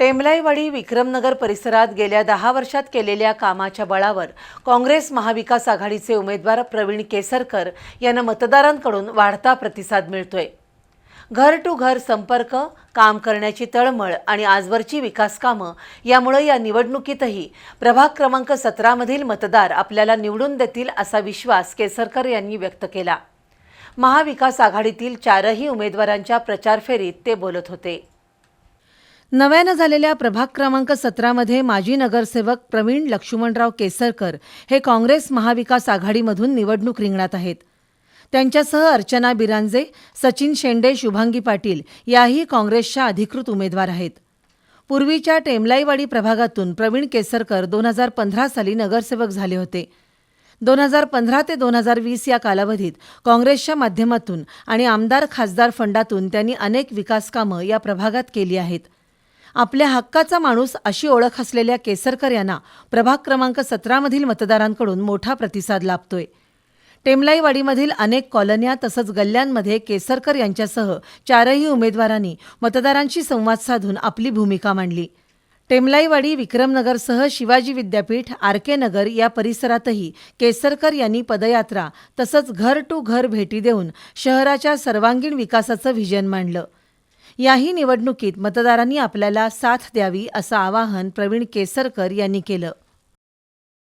टेमलाईवाडी विक्रमनगर परिसरात गेल्या दहा वर्षात केलेल्या कामाच्या बळावर काँग्रेस महाविकास आघाडीचे उमेदवार प्रवीण केसरकर यांना मतदारांकडून वाढता प्रतिसाद मिळतोय. घर टू घर संपर्क काम करण्याची तळमळ आणि आजवरची विकास कामं यामुळे या निवडणुकीतही प्रभाग क्रमांक सतरामधील मतदार आपल्याला निवडून देतील असा विश्वास केसरकर यांनी व्यक्त केला. महाविकास आघाडीतील चारही उमेदवारांच्या प्रचार फेरीत ते बोलत होते. नव्यानं झालेल्या प्रभाग क्रमांक सतरामध्ये माजी नगरसेवक प्रवीण लक्ष्मणराव केसरकर हे काँग्रेस महाविकास आघाडीमधून निवडणूक रिंगणात आहेत. त्यांच्यासह अर्चना बिरांजे सचिन शेंडे शुभांगी पाटील याही काँग्रेसच्या अधिकृत उमेदवार आहेत. पूर्वीच्या टेमलाईवाडी प्रभागातून प्रवीण केसरकर दोन हजार पंधरा साली नगरसेवक झाले होते. दोन हजार पंधरा ते दोन हजार वीस या कालावधीत काँग्रेसच्या माध्यमातून आणि आमदार खासदार फंडातून त्यांनी अनेक विकासकामं या प्रभागात केली आहेत. आपल्या हक्काचा माणूस अशी ओळख असलेल्या केसरकर यांना प्रभाग क्रमांक सतरामधील मतदारांकडून मोठा प्रतिसाद लाभतोय. टेमलाईवाडीमधील अनेक कॉलन्या तसंच गल्ल्यांमध्ये केसरकर यांच्यासह चारही उमेदवारांनी मतदारांशी संवाद साधून आपली भूमिका मांडली. टेमलाईवाडी विक्रमनगरसह शिवाजी विद्यापीठ आर के नगर या परिसरातही केसरकर यांनी पदयात्रा तसंच घर टू घर भेटी देऊन शहराच्या सर्वांगीण विकासाचं व्हिजन मांडलं. याही निवडणुकीत मतदारांनी आपल्याला साथ द्यावी असं आवाहन प्रवीण केसरकर यांनी केलं.